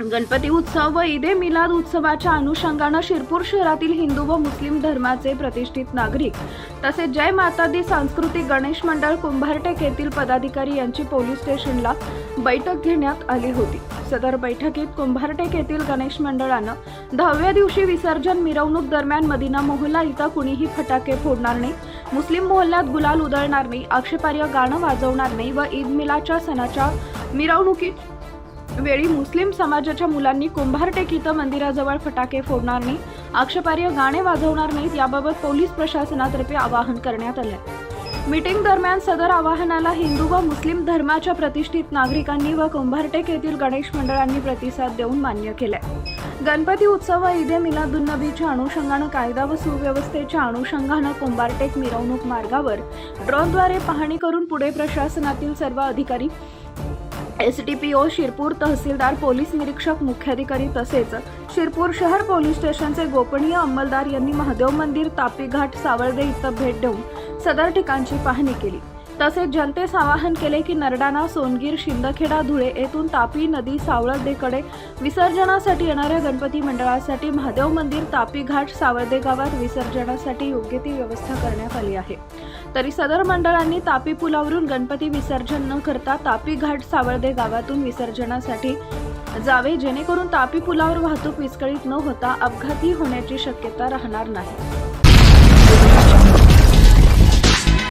गणपती उत्सव व ईदे मिलाद उत्सवाच्या अनुषंगानं शिरपूर शहरातील हिंदू व मुस्लिम धर्माचे प्रतिष्ठित नागरिक तसेच जय माता दी सांस्कृतिक गणेश मंडळ कुंभारटेक येथील पदाधिकारी यांची पोलीस स्टेशनला बैठक घेण्यात आली होती. सदर बैठकीत कुंभारटेक येथील गणेश मंडळानं दहाव्या दिवशी विसर्जन मिरवणूक दरम्यान मदिना मोहल्ला इथं कुणीही फटाके फोडणार नाही मुस्लिम मोहल्ल्यात गुलाल उधळणार नाही आक्षेपार्ह गाणं वाजवणार नाही व ईद मिलाच्या सणाच्या मिरवणुकीत वेळी मुस्लिम समाजाच्या मुलांनी कुंभारटेक इथं मंदिराजवळ फटाके फोडणार नाही आक्षेपार्ह गाणे वाजवणार नाहीत याबाबत पोलीस प्रशासनातर्फे आवाहन करण्यात आलं मीटिंग दरम्यान सदर आवाहनाला हिंदू व मुस्लिम धर्माच्या प्रतिष्ठित नागरिकांनी व कुंभारटेक येथील गणेश मंडळांनी प्रतिसाद देऊन मान्य केलाय. गणपती उत्सव व ईदे मिलादुन्नबीच्या अनुषंगानं कायदा व सुव्यवस्थेच्या अनुषंगानं कुंभारटेक मिरवणूक मार्गावर ड्रोनद्वारे पाहणी करून पुढे प्रशासनातील सर्व अधिकारी S D P O Shirpur तहसीलदार पोलीस निरीक्षक मुख्याधिकारी तसेच शिरपूर शहर पोलीस स्टेशनचे गोपनीय अंमलदार यांनी महादेव मंदिर तापी घाट इथं भेट देऊन सदर ठिकाणची पाहणी केली. तसेच जनतेस आवाहन केले की नरडाणा सोनगीर शिंदखेडा धुळे येथून तापी नदी सावळदेकडे विसर्जनासाठी येणाऱ्या गणपती मंडळासाठी महादेव मंदिर तापी घाट सावळदे गावात विसर्जनासाठी योग्य ती व्यवस्था करण्यात आली आहे. तरी सदर मंडळांनी तापी पुलावरून गणपती विसर्जन न करता तापी घाट सावळदे गावातून विसर्जनासाठी जावे जेणेकरून तापी पुलावर वाहतूक विस्कळीत न होता अपघाती होण्याची शक्यता राहणार नाही.